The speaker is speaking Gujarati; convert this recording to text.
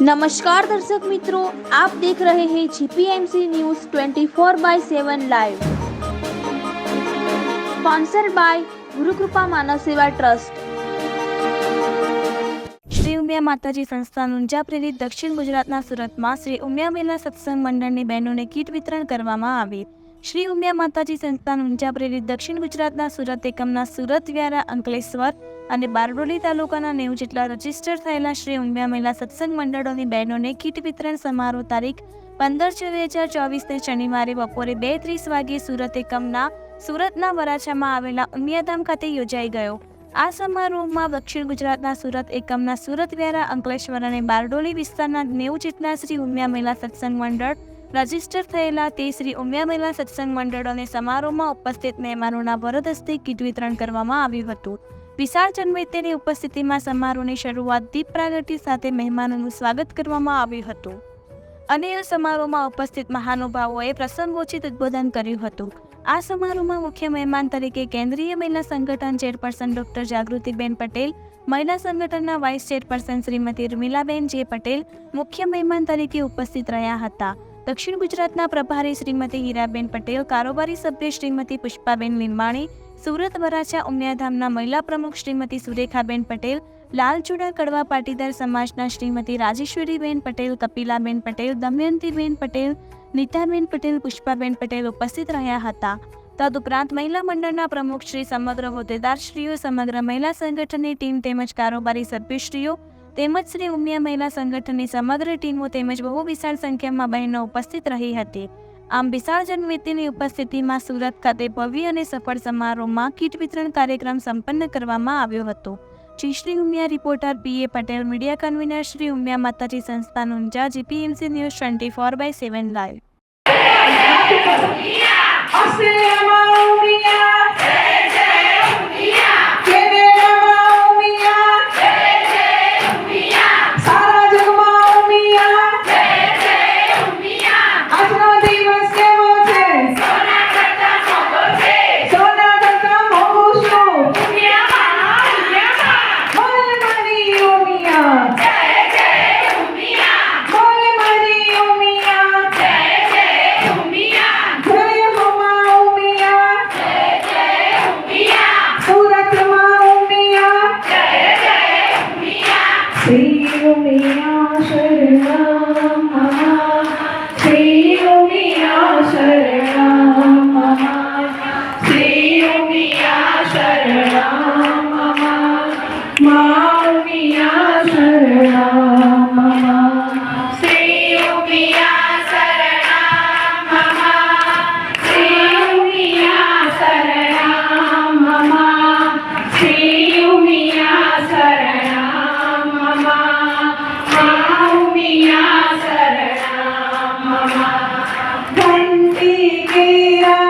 નમસ્કાર દર્શક મિત્રો, આપ દેખ રહે હે GPMC news 24 by seven live. Sponsor by Gurukrupa Manav Seva trust. Shri Umiya Mataji Sansthan Unjha પ્રેરિત દક્ષિણ ગુજરાતના સુરતમાં શ્રી ઉમિયાબેનના સત્સંગ મંડળની બહેનોને કીટ વિતરણ કરવામાં આવી. શ્રી ઉમિયા માતાજી સંસ્થાન ઊંઝા પ્રેરિત દક્ષિણ ગુજરાતના સુરત એકમના સુરત વ્યારા અંકલેશ્વર અને બારડોલી તાલુકાના નેવું જેટલા રજિસ્ટર થયેલા શ્રી ઉમિયા મહિલા સત્સંગ મંડળોની બહેનોને કીટ વિતરણ સમારોહ તારીખ પંદર છ બે હજાર ચોવીસને શનિવારે બપોરે બે ત્રીસ વાગ્યે સુરત એકમના સુરતના વરાછામાં આવેલા ઉમિયાધામ ખાતે યોજાઈ ગયો. આ સમારોહમાં દક્ષિણ ગુજરાતના સુરત એકમના સુરત વ્યારા, અંકલેશ્વર અને બારડોલી વિસ્તારના નેવું જેટલા શ્રી ઉમિયા મહિલા સત્સંગ મંડળ રજિસ્ટર થયેલા તે શ્રી ઉમિયા મહિલા સત્સંગ મંડળોને સમારોહમાં ઉપસ્થિત મહેમાનોના વરદ હસ્તે કીટ વિતરણ કરવામાં આવ્યું હતું. વિશાળ જનમેત્યની ઉપસ્થિતિમાં સમારોહની શરૂઆત દીપ પ્રાગટ્ય સાથે મહેમાનોનું સ્વાગત કરવામાં આવ્યું હતું. અને એ સમારોહમાં ઉપસ્થિત મહાનુભાવોએ પ્રસંગોચિત ઉદ્બોધન કર્યું હતું. આ સમારોહમાં મુખ્ય મહેમાન તરીકે કેન્દ્રીય મહિલા સંગઠન ચેરપર્સન ડોક્ટર જાગૃતિબેન પટેલ, મહિલા સંગઠનના વાઇસ ચેરપર્સન શ્રીમતી રૂમિલાબેન જે પટેલ, મુખ્ય મહેમાન તરીકે ઉપસ્થિત રહ્યા હતા. દક્ષિણ ગુજરાતના પ્રભારી શ્રીમતી હીરાબેન પટેલ, કારોબારી સભ્ય શ્રીમતી પુષ્પાબેન લીંબાણી સુરત વરાછા ઉમિયાધામના મહિલા પ્રમુખ શ્રીમતી સુરેખાબેન પટેલ, લાલચુડા કડવા પાટીદાર સમાજના શ્રીમતી રાજેશ્વરીબેન પટેલ, કપિલાબેન પટેલ, દમયંતીબેન પટેલ, નીતાબેન પટેલ, પુષ્પાબેન પટેલ ઉપસ્થિત રહ્યા હતા. તદુપરાંત મહિલા મંડળના પ્રમુખ શ્રી સમગ્ર હોદ્દેદારશ્રીઓ, સમગ્ર મહિલા સંગઠનની ટીમ તેમજ કારોબારી સભ્યશ્રીઓ તેમજ શ્રી ઉમિયા મહિલા સંગઠનની સમગ્ર ટીમો તેમજ બહુ વિશાળ સંખ્યામાં બહેનો ઉપસ્થિત રહી હતી. આમ વિસર્જન જનમેદનીની ઉપસ્થિતિમાં સુરત ખાતે ભવ્ય અને સફળ સમારોહમાં કીટ વિતરણ કાર્યક્રમ સંપન્ન કરવામાં આવ્યો હતો. Shri Umiya reporter P A Patel, media convener Shri Umiya Mataji, Sansthan Unjha GPMC news twenty four by seven live. Shri Umiya શરણમ